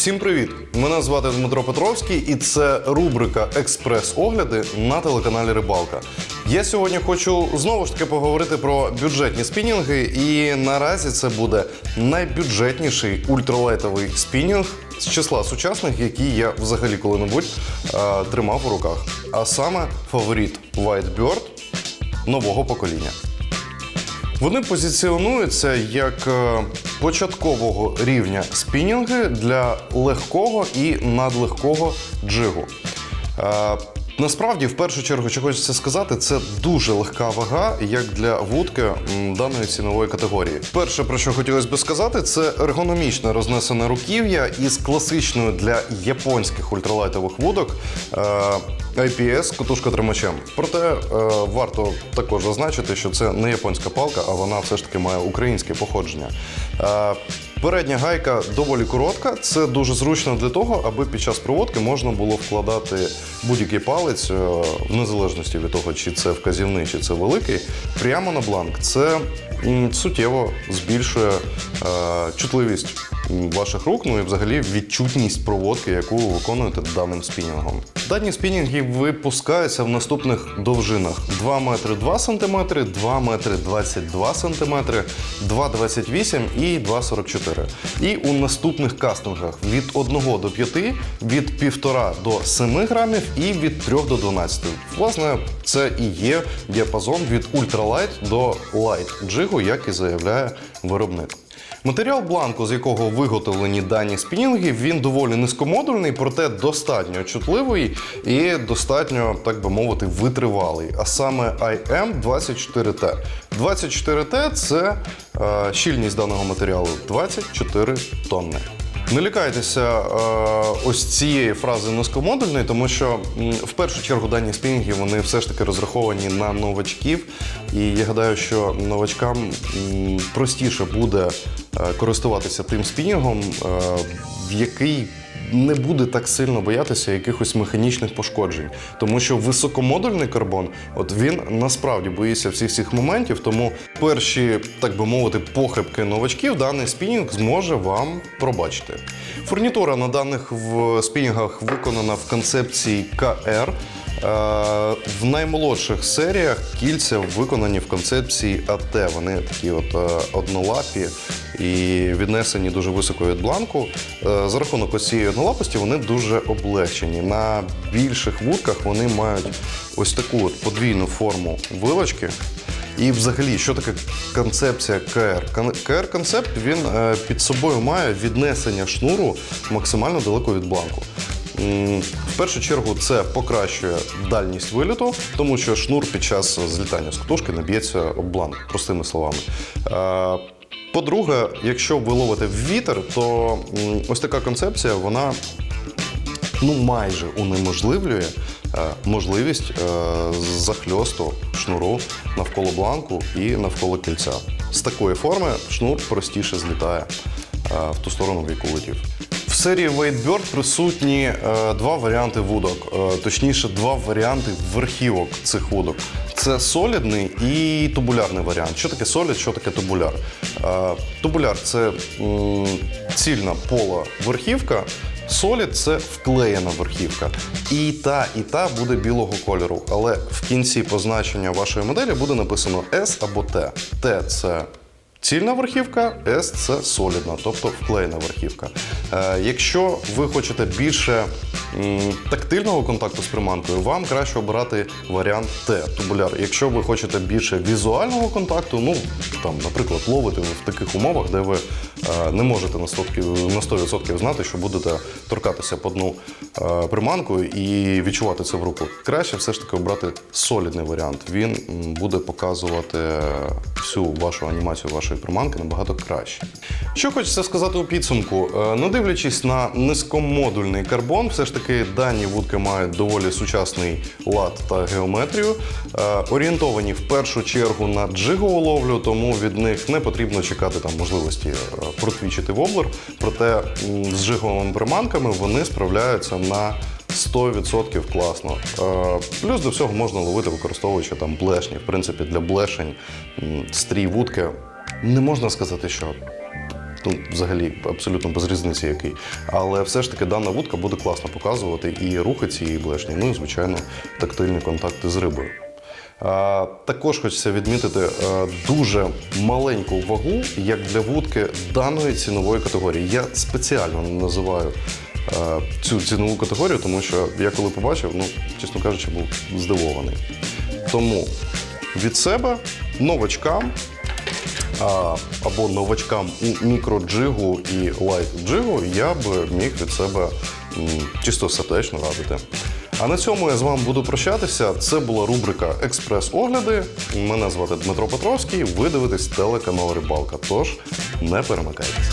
Всім привіт! Мене звати Дмитро Петровський, і це рубрика Експрес-огляди на телеканалі Рибалка. Я сьогодні хочу знову ж таки поговорити про бюджетні спінінги, і наразі це буде найбюджетніший ультралайтовий спінінг з числа сучасних, які я взагалі коли-небудь е, тримав у руках. А саме фаворит Whitebird нового покоління. Вони позиціонуються як е, початкового рівня спінінги для легкого і надлегкого джигу. Е, Насправді, в першу чергу, що хочеться сказати, це дуже легка вага, як для вудки даної цінової категорії. Перше, про що хотілося би сказати, це ергономічне рознесене руків'я із класичною для японських ультралайтових вудок е, IPS котушка тримачем. Проте е, варто також зазначити, що це не японська палка, а вона все ж таки має українське походження. Передня гайка доволі коротка. Це дуже зручно для того, аби під час проводки можна було вкладати будь-який палець, е, в незалежності від того, чи це вказівний, чи це великий, прямо на бланк. Це суттєво збільшує е, чутливість ваших рук, ну і взагалі відчутність проводки, яку ви виконуєте даним спінінгом. Дані спінінги випускаються в наступних довжинах: 2 метри 2 сантиметри, 2 метри 22 сантиметри, 2,28 і 2,44. І у наступних кастингах від 1 до 5, від 1,5 до 7 грамів і від 3 до 12. Власне, це і є діапазон від ультралайт до лайт джигу, як і заявляє виробник. Матеріал бланку, з якого виготовлені дані спінінги, він доволі низькомодульний, проте достатньо чутливий і достатньо, так би мовити, витривалий. А саме IM24T. 24T – це е, щільність даного матеріалу 24 тонни. Не лякайтеся е, ось цієї фрази низькомодульної, тому що в першу чергу дані спінінги вони все ж таки розраховані на новачків. І я гадаю, що новачкам простіше буде користуватися тим спінінгом, е, в який не буде так сильно боятися якихось механічних пошкоджень, тому що високомодульний карбон, от він насправді боїться всіх цих моментів. Тому перші, так би мовити, похибки новачків даний спінінг зможе вам пробачити. Фурнітура на даних в спінінгах виконана в концепції КР. Е, В наймолодших серіях кільця виконані в концепції АТ. Вони такі от е, однолапі і віднесені дуже високо від бланку. Е, За рахунок ось цієї однолапості вони дуже облегчені. На більших вудках вони мають ось таку от подвійну форму вилочки. І взагалі, що таке концепція КР? КР-концепт він е, під собою має віднесення шнуру максимально далеко від бланку. Першу чергу це покращує дальність виліту, тому що шнур під час злітання з катушки не б'ється об бланк, простими словами. Е, По-друге, якщо ви ловите вітер, то ось така концепція вона ну майже унеможливлює е, можливість е, захльосту шнуру навколо бланку і навколо кільця. З такої форми шнур простіше злітає в ту сторону, в яку летів. Серії Weightbird присутні е, два варіанти вудок, е, точніше, два варіанти верхівок цих вудок. Це солідний і тубулярний варіант. Що таке солід, що таке тубуляр? Е, тубуляр це цільна пола верхівка. Солід це вклеєна верхівка. І та, і та буде білого кольору. Але в кінці позначення вашої моделі буде написано S або T. T – це цільна верхівка, S – це солідна, тобто вклеєна верхівка. Е, якщо ви хочете більше тактильного контакту з приманкою, вам краще обирати варіант Т тубуляр. Якщо ви хочете більше візуального контакту, ну там, наприклад, ловити в таких умовах, де ви не можете на 100%, на 100% знати, що будете торкатися по дну е, приманкою і відчувати це в руку. Краще все ж таки обрати солідний варіант. Він буде показувати всю вашу анімацію вашої приманки набагато краще. Що хочеться сказати у підсумку, Е, не дивлячись на низькомодульний карбон, все ж таки дані вудки мають доволі сучасний лад та геометрію. Е, Орієнтовані в першу чергу на джигову ловлю, тому від них не потрібно чекати там можливості е, протвічити воблер. Проте з джиговими приманками вони справляються на 100% класно. Е, Плюс до всього можна ловити, використовуючи там блешні. В принципі, для блешень стрій вудки не можна сказати, що Ну, взагалі, абсолютно без різниці який. Але все ж таки дана вудка буде класно показувати і рухи цієї блешні, ну і, звичайно, тактильні контакти з рибою. Також хочеться відмітити е, дуже маленьку вагу, як для вудки даної цінової категорії. Я спеціально не називаю е, цю цінову категорію, тому що я коли побачив, ну, чесно кажучи, був здивований. Тому від себе новачкам або новачкам у мікроджигу і лайт-джигу я б міг від себе чисто сердечно радити. А на цьому я з вами буду прощатися. Це була рубрика Експрес-огляди. Мене звати Дмитро Петровський. Ви дивитесь телеканал Рибалка. Тож не перемикайтеся.